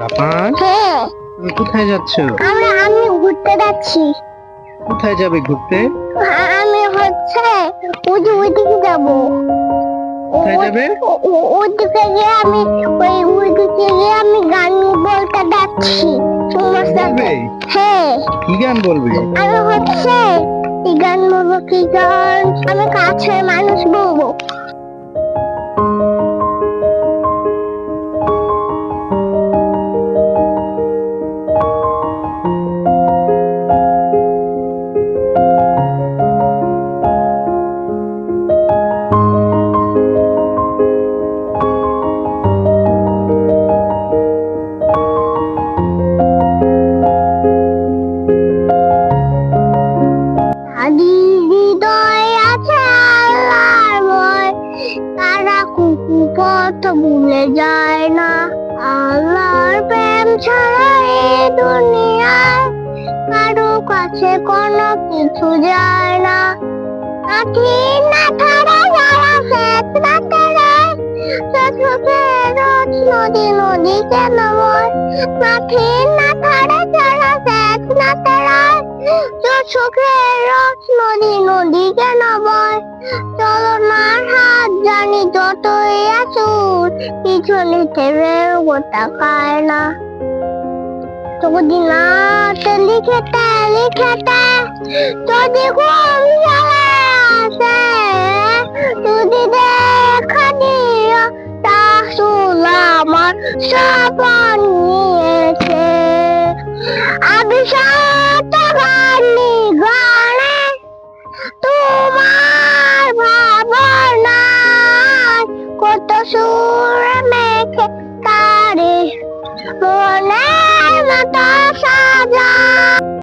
রাফান হ্যাঁ। তুমি কোথায় যাচ্ছ? আমি আমি ঘুরতে যাচ্ছি। কোথায় যাবে ঘুরতে? আমি হচ্ছে ওই ওইদিকে যাব। কোথায় যাবে? ওইদিকে গিয়ে আমি ওই ওইদিকে গিয়ে আমি গান বলতে যাচ্ছি। তোমার সাথে হ্যাঁ। কি গান বলবে? আমি হচ্ছে এই গান বলব কি গান? আমি কাছের মানুষ বলব। ভুলে যায় না। আল্লাহর প্রেম ছাড়া এই দুনিয়ায় কারও কাছে কোনো কিছু যায় না। কাঠি না ছাড়া যারা রাতে চোখে রোজ নদী নদী কেন বয়? মাঠে না ছাড়া যতই আসুন পিছনে গোটা খায় না। যদি না লিখেতে লিখেতে যদি ঘুম আসে যদি দেখা তা শুল আমার নিয়েছে Sura make it, got it. More than